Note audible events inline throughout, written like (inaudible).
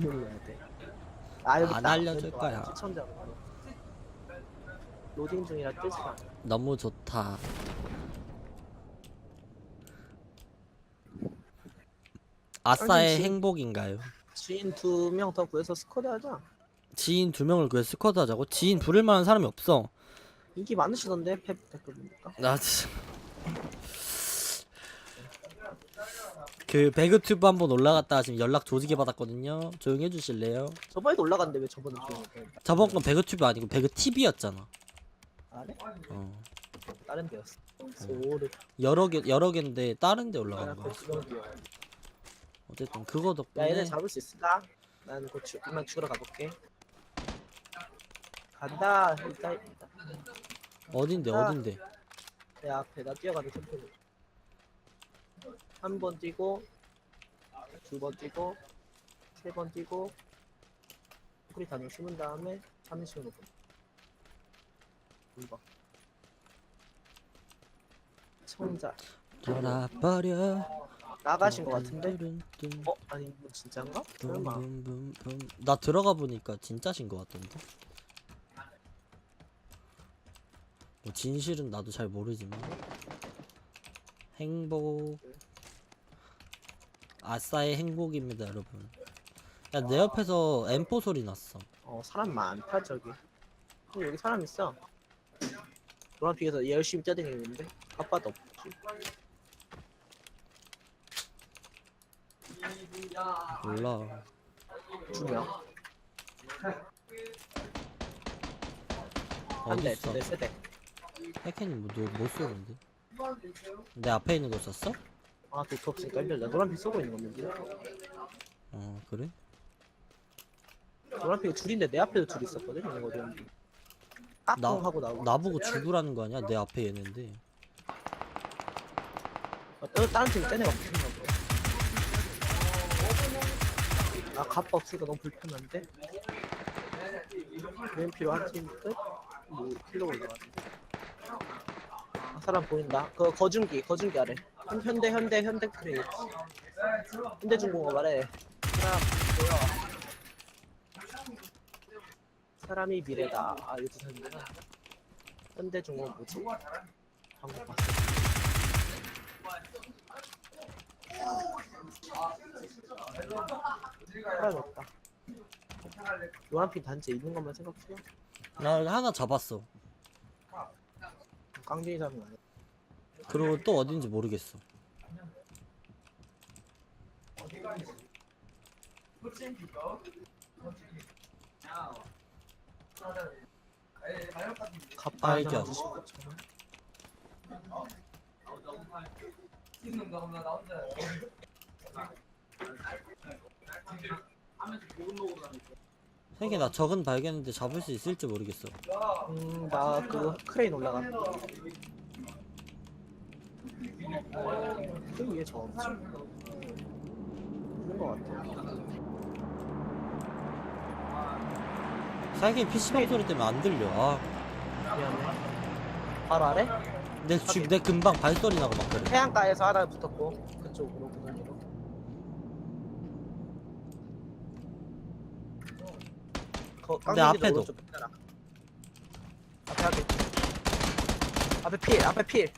눌러야 돼. 아 여기 안 있다. 알려줄 여기 거야. 시청자로. 로딩 중이라 뜨지가 않아. 너무 좋다. 아싸의 아니, 지- 행복인가요? 지인 두 명 더 구해서 스쿼드 하자. 지인 두 명을 구해 스쿼드 하자고? 지인 부를 만한 사람이 없어. 인기 많으시던데 펩 댓글 보니까. 나 진- 그 배그튜브 한번 올라갔다가 지금 연락 조지게 받았거든요. 조용히 해주실래요? 저번에도 올라갔는데 왜 저번에 해? 저번 건 배그튜브 아니고 배그 TV였잖아. 아, 네? 어. 다른 데였어. 소를 여러 개 여러 개인데 다른 데 올라간 야, 거야. 그 지금 어쨌든 그거 야 얘네 덕분에 잡을 수 있을까? 난곧 죽, 이만 죽으러 가볼게. 간다. 일단 어딘데 아. 어딘데? 내 앞에 나 뛰어가는 템포로. 한 번 뛰고, 두 번 뛰고, 세 번 뛰고, 꼬리 단을 심은 다음에 30으로 보. 이거. 청자 돌아버려. 나가신 것 같은데? 어 아니 이거 진짠가? 설마. 붐붐붐붐. 나 들어가 보니까 진짜신 것 같던데. 뭐 진실은 나도 잘 모르지만 행복 아싸의 행복입니다 여러분. 야 내 옆에서 M4 소리 났어. 어 사람 많다 저기. 어, 여기 사람 있어. 노란 픽에서 얘 열심히 뛰어다니는데 아빠도 없지. 몰라. 두 명. 한 어디 대, 있어? 두 대, 세 대. 해켄이 뭐못 쏘는데? 내 앞에 있는 거 쐈어? 아, 도트 없으니까 힘들다. 노란 픽 쏘고 있는 건데. 어 그래? 노란 픽이 둘인데 내 앞에도 둘 있었거든. 이거 갔는지. 나 까꿍 하고 나오고. 나보고 죽으라는 거 아니야? 내 앞에 얘는데. 어, 또 다른 팀 떼내가 붙었나 보다. 아, 갑바 없으니까 너무 불편한데? 맨 필요한 팀 끝? 뭐, 킬로 올라가는데. 아, 사람 보인다. 그, 거중기, 거중기 아래. 현- 현대, 현대, 현대 크레이. 현대중공업 아래. 사람, 보여. 사람이 미래다. 아, 이거 사람이구나. 현대중공업 뭐지? 방금 봤어. 없다. 노란핀 단지에 있는 것만 생각해요. 나 하나 잡았어. 깡쟁이 사람이 아니야. 그리고 또 어딘지 모르겠어. 발견. 세계 나 적은 발견했는데 잡을 수 있을지 모르겠어. 음, 나 그 크레인 올라 가. 그 위에 저 없지? 그런 거 같아. 세계 PC방 소리 때문에 안 들려. 아, 미안해. 바로 아래? 내, 집, 내 금방 발소리 나고 막 그래. 해안가에서 하나 붙었고 그쪽으로 그쪽으로. 거, 근데 깡패들도 앞에도. 오른쪽. 앞에 앞에 앞에 필 앞에 필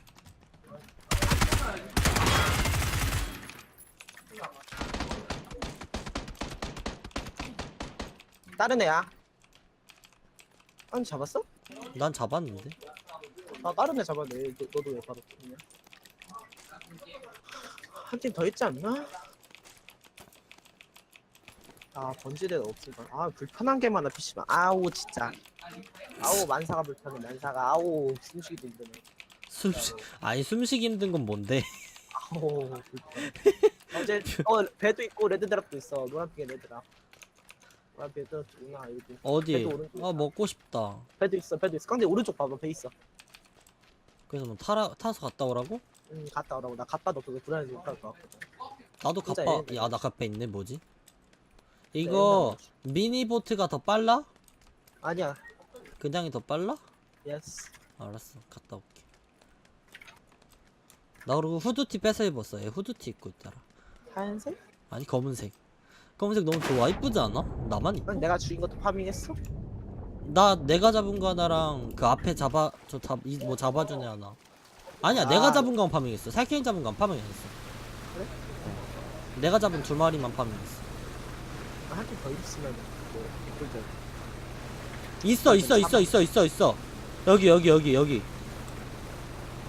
다른 애야. 아니 잡았어? 난 잡았는데. 아 다른 애 잡았네 너, 너도 왜 바로 그냥 한팀 더 있지 않나? 아 번지대도 없으니까 아 불편한 게 많아 PC방. 아우 진짜. 아우 만사가 불편해 만사가. 아우 숨쉬기도 힘드네. 숨쉬, 아니 숨쉬기 힘든 건 뭔데? 아우 불편해. (laughs) 어제 어 배도 있고 레드드랍도 있어. 노란빛에 레드드랍 노란빛에 떨어지구나 여기 어디? 배도 오른쪽 아 먹고 싶다. 배도 있어 배도 있어 깡대 오른쪽 봐봐 배 있어 그래서 뭐 타라 타서 갔다 오라고? 응 갔다 오라고 나 갔다 너 그거 불안해서 못갈 것 같거든 나도 진짜 갑바. 얘네. 야나 갑바 있네 뭐지? 이거 미니 보트가 더 빨라? 아니야 그냥이 더 빨라? 예스 알았어 갔다 올게. 나 그리고 후드티 뺏어 입었어. 얘 후드티 입고 있더라. 하얀색? 아니 검은색. 검은색 너무 좋아 이쁘지 않아? 나만 이뻐? 난 내가 죽인 것도 파밍했어? 나 내가 잡은 거 하나랑 그 앞에 잡아 저잡뭐 잡아준 애 하나 아니야 아. 내가 잡은 건 파밍했어 살쾡이 잡은 건 파밍 안 했어 그래? 어. 내가 잡은 두 마리만 파밍했어 한팀 더 있으면 뭐 개꿀들 있어 있어 있어 있어 있어 있어 여기 여기 여기 여기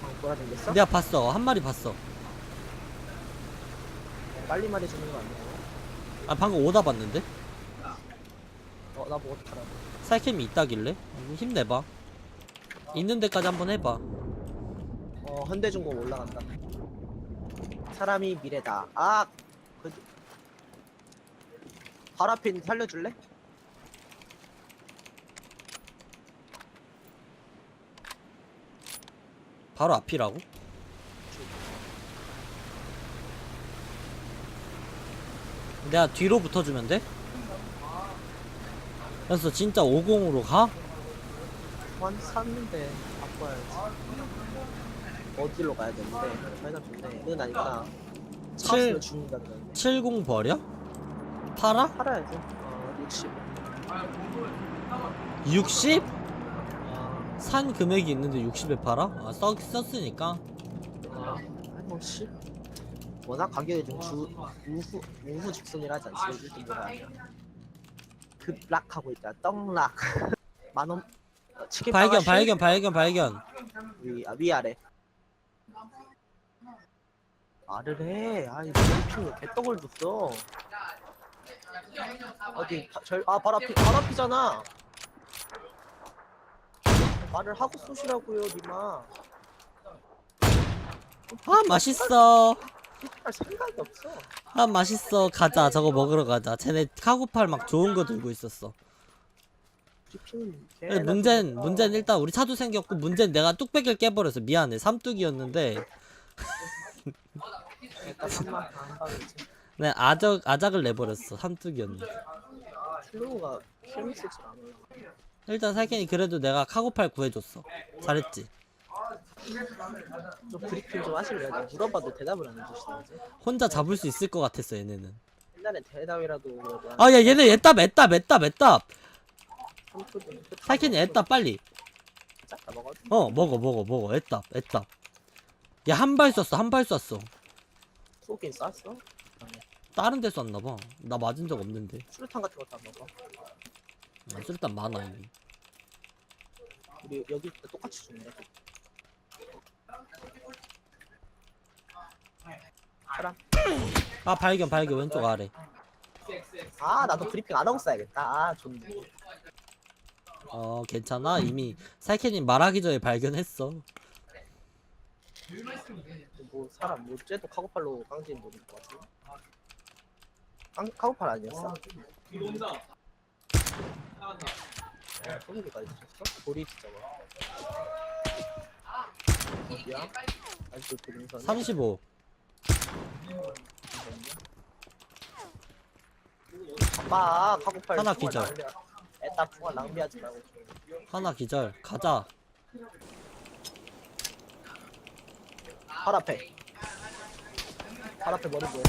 방 돌아다녔어? 내가 봤어 한 마리 봤어 빨리 말해주는 거 아니야? 아 방금 오다 봤는데? 어 나 보고 어떡하라 살쾡이 있다길래? 음, 힘내봐. 있는 데까지 한번 해봐. 어 현대중공 올라간다. 사람이 미래다. 아 그... 있는 살려줄래? 바로 앞이라고? 내가 뒤로 붙어주면 돼? 그래서 진짜 50으로 가? 완 샀는데 바꿔야지 어디로 가야 되는데 자기가 좋네 이건 아니구나 칠- 죽는다 그러는데 70 버려? 팔아? 팔아야지 어 60. 60? 어, 산 금액이 있는데 60에 팔아? 아 써, 썼으니까 어, 뭐 10. 워낙 가격이 좀 주, 우후 우후 직선이라지 요즘 뭐가 아니야 급락하고 있다. 떡락. (laughs) 만원 어, 치킨 발견 빵 발견 발견 발견. 위, 아, 위아래. 아르래 아이 무슨 개떡을 줬어. 어디 바- 절, 아 바로 앞이 바로 앞이잖아. 말을 하고 쏘시라고요 니마. 아 맛있어 할 생각이 없어. 아 맛있어. 가자. 저거 먹으러 가자. 쟤네 카고팔 막 좋은 거 들고 있었어. 근데 문제는 문제는 일단 우리 차도 생겼고 문제는 내가 뚝배기를 깨버렸어 미안해. 삼뚝이었는데. 안 (laughs) 내 아적 아작을 내버렸어. 삼뚝이었는데. 플로우가 킬미스 잘안 올라가. 일단 살캔이 그래도 내가 카고팔 구해줬어. 잘했지 좀 브리핑 좀 하실래요? 내가 물어봐도 대답을 안 해주시는지 혼자 잡을 수 있을 것 같았어 얘네는. 옛날에 대답이라도 뭐아야 얘네 애답 애답 애답 애답. 살캔이 애답 빨리. 먹어 어 먹어 먹어 먹어. 애답 애답. 야 한 발 쐈어 한 발 쐈어. 쏘긴 쐈어? 다른 데 쐈나봐. 나 맞은 적 없는데. 수류탄 같은 것도 안 먹어? 아, 술단 많아 이미 우리 여기 때 똑같이 죽네 사람 아 발견 발견. 왼쪽 아래. 아 나도 브리핑 안 하고 써야겠다. 아 좋네. 어 괜찮아. 이미 살캔이 말하기 전에 발견했어. 뭐 사람 뭐 쟤도 카고팔로 깡진 노린 것 같아 깡, 카고팔 아니었어? 어, 소리까지 들었어? 돌이 진짜 뭐 어디야? 아직도 동선 35 봐봐 카고팔 하나 기절. 애따 총알 낭비하지 말고. 하나 기절. 가자. 팔 앞에. 팔 앞에 머리 보여.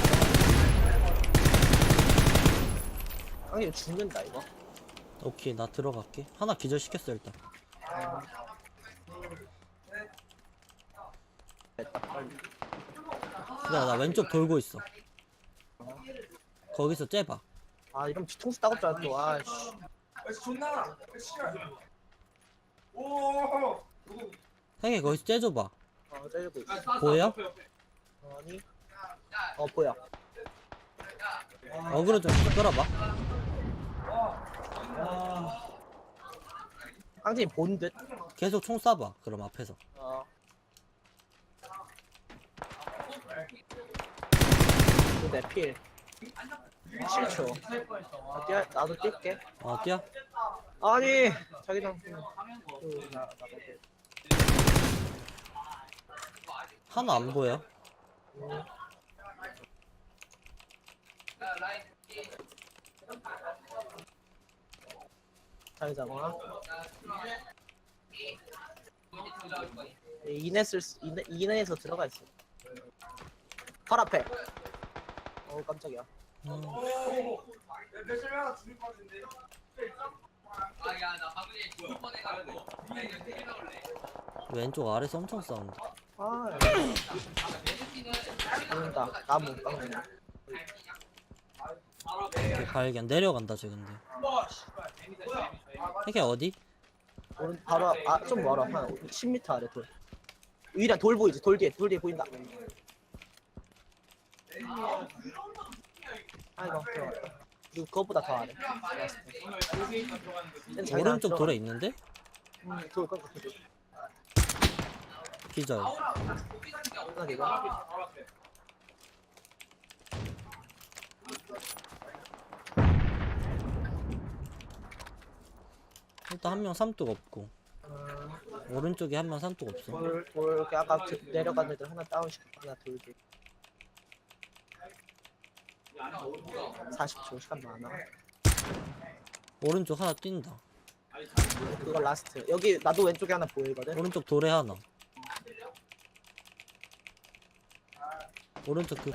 깡님 죽는다 이거. 오케이 나 들어갈게. 하나 기절 시켰어 일단. 애따 빨리 기다려 나 왼쪽 돌고 있어. 거기서 째봐. 아 이러면 뒤통수 따갑잖아 또. 아씨. 형이 거기서 째줘봐. 어 째리고 있어. 보여? 아니. 어 보여. 어그로 좀 끌어봐. 깡진이 본 듯? 계속 총 쏴봐 그럼 앞에서. 어 내필. 7초 아, 뛰어, 나도 뛸게. 어 뛰어? 아니 자기장 그, 나, 나, 하나 안 보여? 자기장아 이넷을 이넷에서 들어가 있어. 팔 앞에 어우 깜짝이야. 왼쪽 아래서 엄청 싸운다. 아 보인다. 나무 깡 발견. 내려간다 쟤 근데. 이게 어디? 오른 바로 아 좀 멀어. 한 10m 아래 돌. 위랑 돌 보이지? 돌 뒤에 돌 뒤에 보인다 아이고 들어갔다 그리고 그것보다 더 아래 오른쪽 돌에 있는데? 음, 돌돌 기절. 하나 일단 한 명 삼뚝 없고 음, 오른쪽에 한 명 삼뚝 없어. 돌, 돌 이렇게 아까 그 내려간 애들 하나 다운시켰고 하나 돌 뒤에 40초 시간 많아 오른쪽 하나 뛴다. 그거 라스트 여기 나도 왼쪽에 하나 보이거든 오른쪽 돌에 하나. 오른쪽 그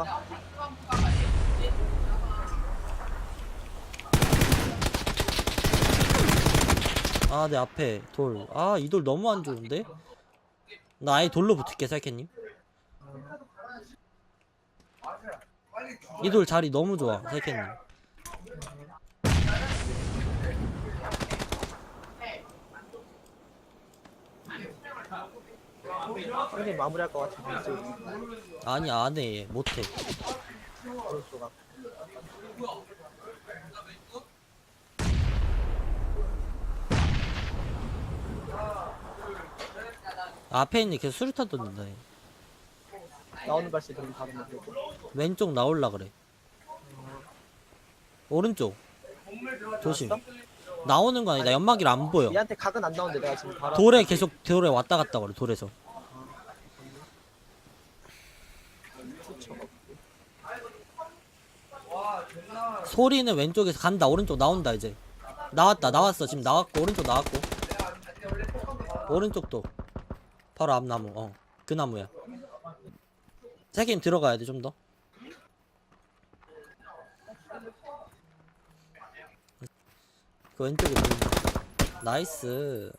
아, 내 앞에 돌. 아, 이 돌 너무 안 좋은데? 나 아예 돌로 붙을게, 살캐님. 이 돌 자리 너무 좋아, 살캐님. 형님 마무리할 것 같은데 아니, 안 해. 못해. 앞 앞에 있는 계속 수류탄 던진다. 얘. 나오는 발소리 들으면 바로 먹고 왼쪽 나올라 그래. 오른쪽. 조심. 나오는 거 아니다. 연막이 안 보여. 얘한테 각은 안 나오는데 내가 지금 바로 돌에 계속 돌에 왔다 갔다 그래. 돌에서. 소리는 왼쪽에서 간다. 오른쪽 나온다 이제. 나왔다. 나왔어. 지금 나왔고 오른쪽 나왔고. 오른쪽도 바로 앞 나무. 어. 그 나무야. 세긴 들어가야 돼 좀 더. 그 왼쪽에. 나이스.